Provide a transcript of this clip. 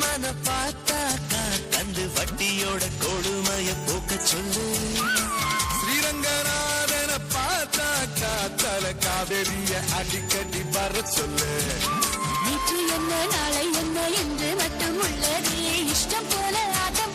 மன பார்த்தாக்கா தந்து வட்டியோட கொடுமைய போக்க சொல்லு ஸ்ரீரங்கநாதன பார்த்தாக்கா தல காவேரிய அடிக்கடி வர சொல்லு நேற்று என்ன நாளை என்ன என்று மட்டும் உள்ளதே. இஷ்டம் போல ஆட்டம்